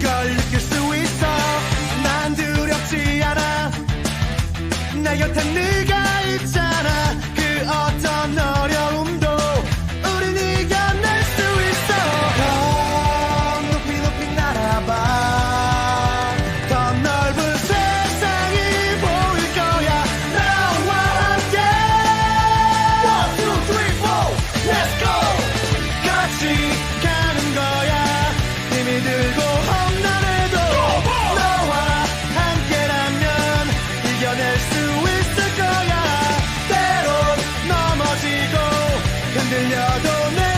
걸 느낄 수 있어. 난 두렵지 않아. 나 곁에 네가 있잖아. 그 어떤 너 don't know.